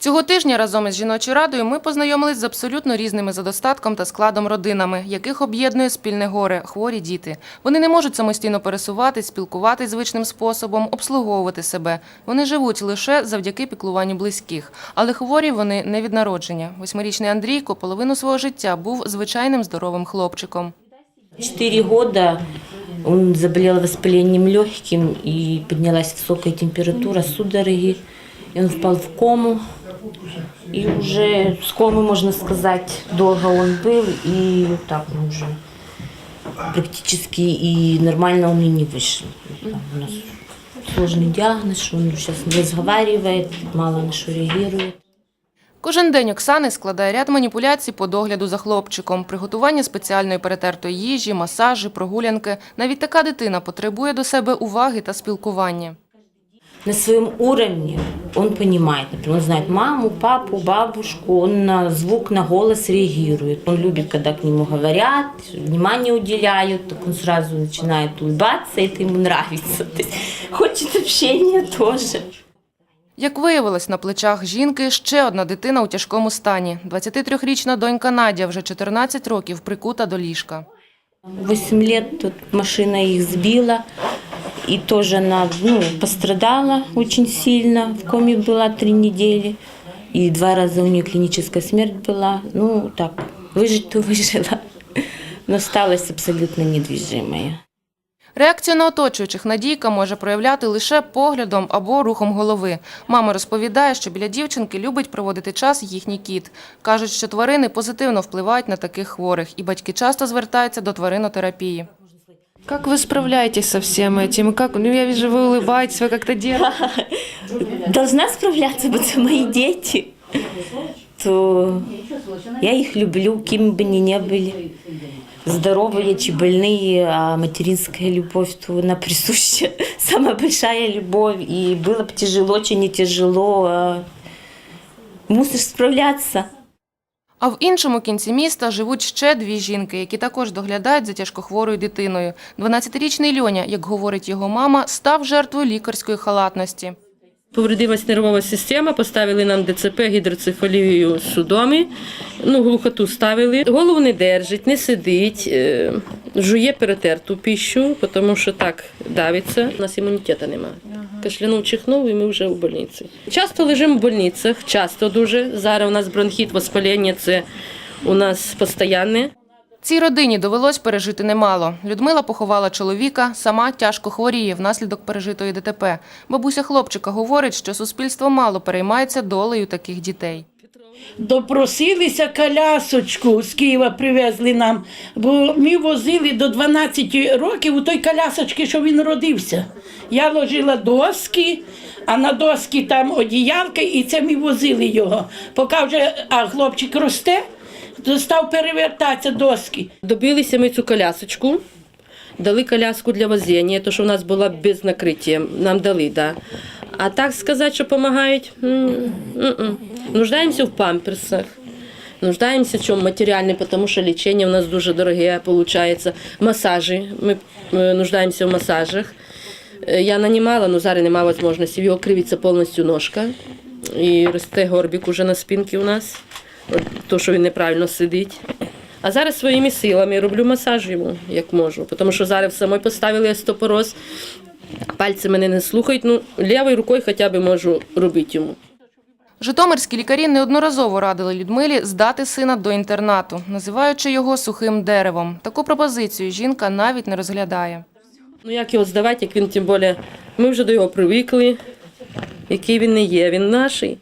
Цього тижня разом із жіночою радою ми познайомились з абсолютно різними за достатком та складом родинами, яких об'єднує спільне горе – хворі діти. Вони не можуть самостійно пересуватись, спілкуватись звичним способом, обслуговувати себе. Вони живуть лише завдяки піклуванню близьких. Але хворі вони не від народження. Восьмирічний Андрійко половину свого життя був звичайним здоровим хлопчиком. Четыре года он заболел воспалением легким и поднялась высокая температура, судороги. Он впал в кому. И уже с комы, можно сказать, долго он был. И вот так он уже практически и нормально он и не вышел. Там у нас сложный диагноз, что он сейчас не разговаривает, мало на что реагирует. Кожен день Оксани складає ряд маніпуляцій по догляду за хлопчиком, приготування спеціальної перетертої їжі, масажі, прогулянки. Навіть така дитина потребує до себе уваги та спілкування. на своем уровне он понимает. Например, он знает маму, папу, бабушку, он на звук, на голос реагирует. Он любит, когда к нему говорят, внимание уделяют, так он сразу начинает улыбаться, это ему нравится. То есть хочет общения тоже. Як виявилось, на плечах жінки ще одна дитина у тяжкому стані. 23-річна донька Надя вже 14 років прикута до ліжка. Восемь лет тут машина их сбила, и тоже она ну, пострадала очень сильно, в коме была три недели, и два раза у нее клиническая смерть была. Ну, так, выжить-то выжила, но осталась абсолютно недвижимая. Реакцію на оточуючих Надійка може проявляти лише поглядом або рухом голови. Мама розповідає, що біля дівчинки любить проводити час їхній кіт. Кажуть, що тварини позитивно впливають на таких хворих, і батьки часто звертаються до тваринотерапії. Как вы справляетесь со всем этим? Как, ну, я вижу, вы улыбаетесь, вы как-то делаете. Должна справляться, бо це мої діти. То я їх люблю, ким бы они ни были. Здоровые чи больные, а материнская любовь, то она присуща. Самая большая любовь. И было бы тяжело, очень не тяжело. а Мусишь справляться. А в іншому кінці міста живуть ще дві жінки, які також доглядають за тяжкохворою дитиною. 12-річний Льоня, як говорить його мама, став жертвою лікарської халатності. Повредилась нервова система, поставили нам ДЦП, гідроцефалію судомі, ну, глухоту ставили. Голову не держить, не сидить, е, жує перетерту піщу, тому що так давиться. У нас імунітету немає. Кашлянув, чихнув і ми вже у больниці. Часто лежимо в больницях, часто дуже. Зараз у нас бронхіт, воспалення це у нас постійне. Цій родині довелось пережити немало. Людмила поховала чоловіка, сама тяжко хворіє внаслідок пережитої ДТП. Бабуся хлопчика говорить, що суспільство мало переймається долею таких дітей. Допросилися колясочку з Києва привезли нам, бо ми возили до 12 років у той колясочки, що він родився. Я ложила доски, а на доски там одіялки, і це ми возили його. Поки вже а хлопчик росте, то став перевертатися доски. Добилися ми цю колясочку, дали коляску для возення, то що в нас була без накриття, нам дали, да. А так сказати, що допомагають, м, м-м. Нуждаємося в памперсах. Нуждаємося в чому матеріальне, тому що лічення у нас дуже дороге, виходить. Масажі. Ми нуждаємося в масажах. Е, Я нанімала, але зараз немає можливості. В Його кривиться повністю ножка. І росте горбик уже на спинці у нас. То, що він неправильно сидить. А зараз своїми силами роблю масаж йому, як можу. Тому що зараз самой поставили остеопороз, пальці мене не слухають, ну лівою рукою хоча б можу робити йому. Житомирські лікарі неодноразово радили Людмилі здати сина до інтернату, називаючи його сухим деревом. Таку пропозицію жінка навіть не розглядає. Ну як його здавати, як він тим більше, ми вже до його привикли, який він не є, він наший.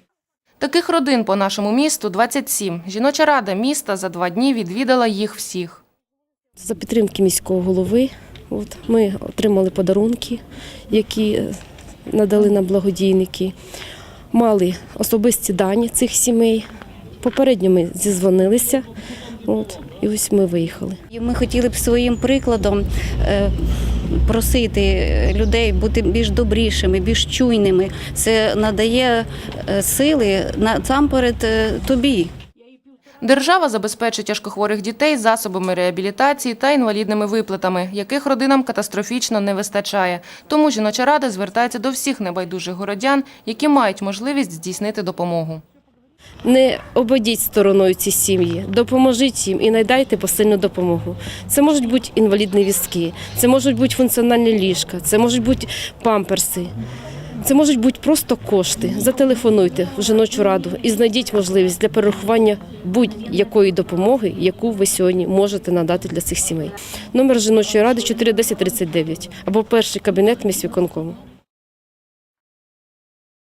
Таких родин по нашому місту 27. Жіноча рада міста за два дні відвідала їх всіх. За підтримки міського голови от, ми отримали подарунки, які надали нам благодійники. Мали особисті дані цих сімей. Попередньо ми зізвонилися, от, і ось ми виїхали. Ми хотіли б своїм прикладом е, просити людей бути більш добрішими, більш чуйними. Це надає е, сили насамперед е, тобі. Держава забезпечить тяжкохворих дітей засобами реабілітації та інвалідними виплатами, яких родинам катастрофічно не вистачає. Тому жіноча рада звертається до всіх небайдужих городян, які мають можливість здійснити допомогу. Не обійдіть стороною ці сім'ї, допоможіть їм і надайте посильну допомогу. Це можуть бути інвалідні візки, це можуть бути функціональні ліжка, це можуть бути памперси. Це можуть бути просто кошти. Зателефонуйте в жіночу раду і знайдіть можливість для перерахування будь-якої допомоги, яку ви сьогодні можете надати для цих сімей. Номер жіночої ради 41039 або перший кабінет міськвиконкому.